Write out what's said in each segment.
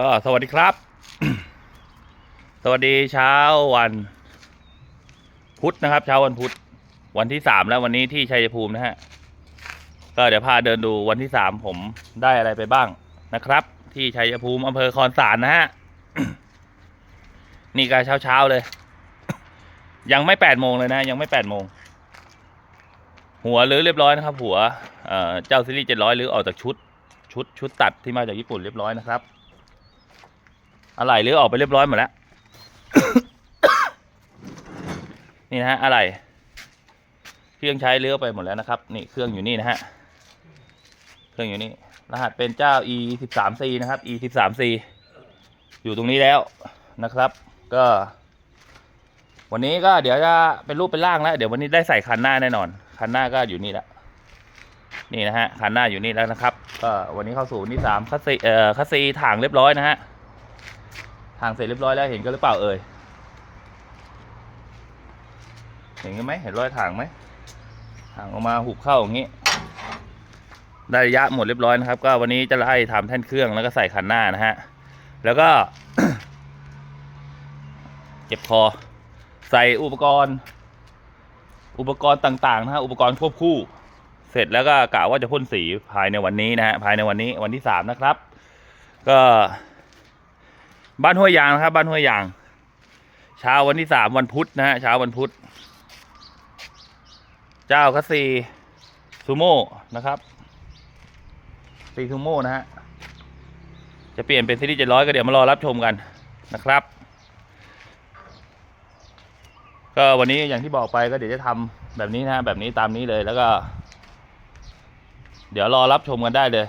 ก็สวัสดีครับ สวัสดีเช้าวัน พุธนะครับ เช้าวันพุธวันที่สามแล้ววันนี้ที่ชัยภูมินะฮะก็เดี๋ยวพาเดินดูวันที่สามผมได้อะไรไปบ้างนะครับ ที่ชัยภูมิอำเภอคอนสารนะฮะนี่ก็เช้าเช้าๆเลย ยังไม่แปดโมงเลยนะ ยังไม่แปดโมงหัวหรือเรียบร้อยนะครับ หัวเอ่อเจ้าซีรีส์เจ็ดร้อยหรือออกจากชุดชุดชุดตัดที่มาจากญี่ปุ่นเรียบร้อยนะครับ อะไรหรือออกไปเรียบร้อยหมดแล้ว นี่นะฮะอะไร เครื่องใช้เลื้อไปหมดแล้วนะครับ นี่เครื่องอยู่นี่นะฮะ เครื่องอยู่นี่ รหัสเป็นเจ้า e 1 3 c นะครับ e 1 3 c อยู่ตรงนี้แล้วนะครับ ก็ วันนี้ก็เดี๋ยวจะเป็นรูปเป็นร่างแล้ว เดี๋ยววันนี้ได้ใส่คันหน้าแน่นอน คันหน้าก็อยู่นี่แหละนี่นะฮะคันหน้าอยู่นี่แล้วนะครับก็วันนี้เข้าสู่วันที่สามคัสซีเอ่อคัสซีถ่างเรียบร้อยนะฮะ ทางเสร็จเรียบร้อยแล้วเห็นกันหรือเปล่าเอ่ย เห็นกันไหมเห็นรอยถางไหมถางออกมาหุบเข้าอย่างนี้ ได้ระยะหมดเรียบร้อยนะครับ ก็วันนี้จะไล่ทำแท่นเครื่องแล้วก็ใส่คันหน้านะฮะ แล้วก็ เจ็บคอ ใส่อุปกรณ์ อุปกรณ์ต่างๆนะฮะ อุปกรณ์ควบคู่ เสร็จแล้วก็กะว่าจะพ่นสีภายในวันนี้นะฮะ ภายในวันนี้วันที่สามนะครับ ก็ บ้านห้วยยางนะครับ บ้านห้วยยาง เช้าวันที่สามวันพุธนะฮะเช้าวันพุธ เจ้าคัสซีซูโม่นะครับซีซูโม่นะฮะจะเปลี่ยนเป็นซีรีส์เจ็ดร้อยก็เดี๋ยวมารอรับชมกันนะครับ ก็วันนี้อย่างที่บอกไปก็เดี๋ยวจะทำแบบนี้นะแบบนี้ตามนี้เลยแล้วก็ เดี๋ยวรอรับชมกันได้เลย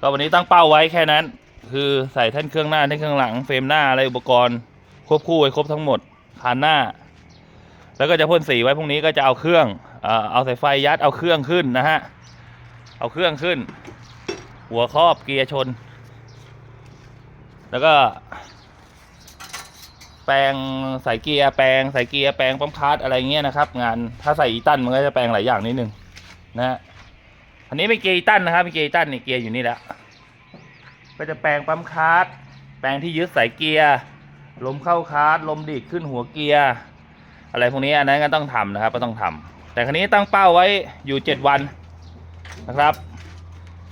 ก็วันนี้ตั้งเป้าไว้แค่นั้น คือใส่แท่นเครื่องหน้าแท่นเครื่องหลังเฟรมหน้าอะไรอุปกรณ์ควบคู่ไว้ครบทั้งหมดคานหน้า แล้วก็จะพ่นสีไว้พรุ่งนี้ก็จะเอาเครื่องเอาสายไฟยัดเอาเครื่องขึ้นนะฮะเอาเครื่องขึ้น หัวครอบเกียร์ชน แล้วก็ แปลงใส่เกียร์แปลงใส่เกียร์แปลงปั๊มคาร์ดอะไรเงี้ยนะครับ งานถ้าใส่อีตันมันก็จะแปลงหลายอย่างนิดนึงนะฮะอันนี้เป็นเกียร์อีตันนะครับเป็นเกียร์อีตันนี่เกียร์อยู่นี่แหละ ก็จะแปลงปั๊มคาร์ดแปลงที่ยึดสายเกียร์ ลมเข้าคาร์ดลมดีดขึ้นหัวเกียร์ อะไรพวกนี้อันนั้นก็ต้องทำนะครับ ก็ต้องทำแต่ครั้นี้ตั้งเป้าไว้อยู่เจ็ดวันนะครับ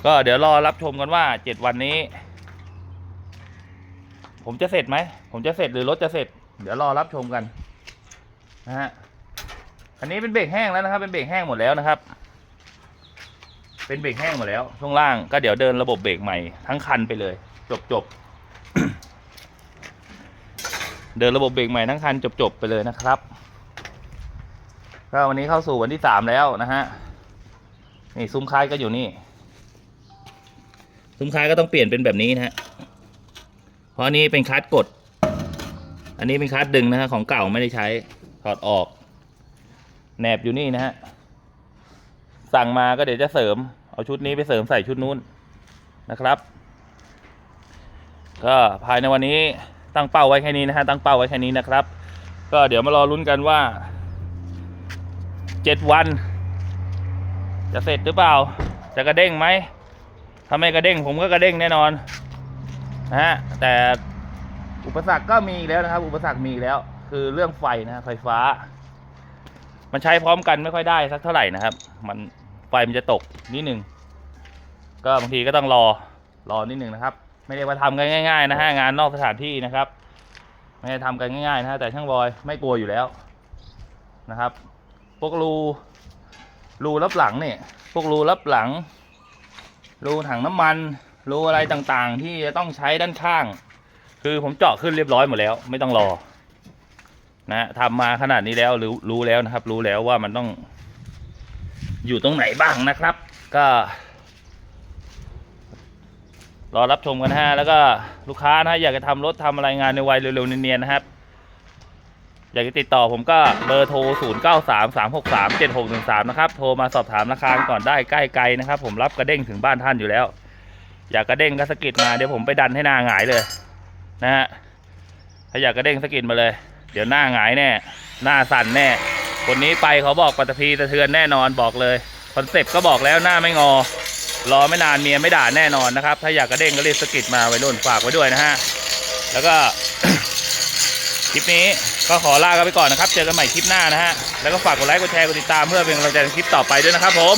ก็เดี๋ยวรอรับชมกันว่าเจ็ดวันนี้ ผมจะเสร็จไหม ผมจะเสร็จหรือรถจะเสร็จ เดี๋ยวรอรับชมกันนะฮะอันนี้เป็นเบรกแห้งแล้วนะครับ เป็นเบรกแห้งหมดแล้วนะครับ เป็นเบรกแห้งหมดแล้วช่วงล่างก็เดี๋ยวเดินระบบเบรกใหม่ทั้งคันไปเลย จบจบเดินระบบเบรกใหม่ทั้งคันจบจบไปเลยนะครับก็วันนี้เข้าสู่วันที่สามแล้วนะฮะนี่ซุ้มคายก็อยู่นี่ ซุ้มคายก็ต้องเปลี่ยนเป็นแบบนี้นะฮะเพราะนนี้เป็นคัสกด อันนี้เป็นคัสดึงนะฮะของเก่าไม่ได้ใช้ถอดออกแหนบอยู่นี่นะฮะ สั่งมาก็เดี๋ยวจะเสริม เอาชุดนี้ไปเสริมใส่ชุดนู้นนะครับ ก็ภายในวันนี้ตั้งเป้าไว้แค่นี้นะฮะตั้งเป้าไว้แค่นี้นะครับ ก็เดี๋ยวมารอลุ้นกันว่าเจ็ดวัน จะเสร็จหรือเปล่า จะกระเด้งไหมถ้าไม่กระเด้งผมก็กระเด้งแน่นอนนะฮะแต่อุปสรรคก็มีแล้วนะครับ อุปสรรคมีแล้ว คือเรื่องไฟนะไฟฟ้า มันใช้พร้อมกันไม่ค่อยได้สักเท่าไหร่นะครับ มัน ไฟมันจะตกนิดหนึ่งก็บางทีก็ต้องรอรอนิดหนึ่งนะครับ ไม่ได้ว่าทำกันง่าย ๆ นะฮะงานนอกสถานที่นะครับ ไม่ได้ทำกันง่ายๆนะฮะแต่ช่างบอยไม่กลัวอยู่แล้วนะครับ พวกรูรูรับหลังเนี่ยพวกรูรับหลัง รูถังน้ำมัน รูอะไรต่างๆ ที่จะต้องใช้ด้านข้าง คือผมเจาะขึ้นเรียบร้อยหมดแล้ว ไม่ต้องรอนะฮะทำมาขนาดนี้แล้วรู้รู้แล้วนะครับ รู้แล้วว่ามันต้อง อยู่ตรงไหนบ้างนะครับ ก็ รอรับชมกันฮะแล้วก็ลูกค้านะอยากจะทำรถทำอะไรงานในวัยเร็วๆเนียนๆนะครับอยากจะติดต่อผมก็เบอร์โทร 0 9 3 3 6 3 7 6 1 3 นะครับ โทรมาสอบถามราคาก่อนได้ใกล้ไกลนะครับ ผมรับกระเด้งถึงบ้านท่านอยู่แล้ว อยากกระเด้งก็สกิดมาเดี๋ยวผมไปดันให้หน้าหงายเลย นะฮะถ้าอยากกระเด้งสกิดมาเลย เดี๋ยวหน้าหงายแน่ หน้าสั่นแน่ คนนี้ไปเขาบอกปัตตภีสะเทือนแน่นอนบอกเลยคอนเซปต์ก็บอกแล้วหน้าไม่งอ รอไม่นานเมียไม่ด่าแน่นอนนะครับ ถ้าอยากกระเด้งก็รีบสกิดมาไว้รุ่นฝากไว้ด้วยนะฮะ แล้วก็คลิปนี้ก็ขอลากันไปก่อนนะครับ เจอกันใหม่คลิปหน้านะฮะ แล้วก็ฝากกดไลค์กดแชร์กดติดตามเพื่อเป็นกำลังใจในคลิปต่อไปด้วยนะครับผม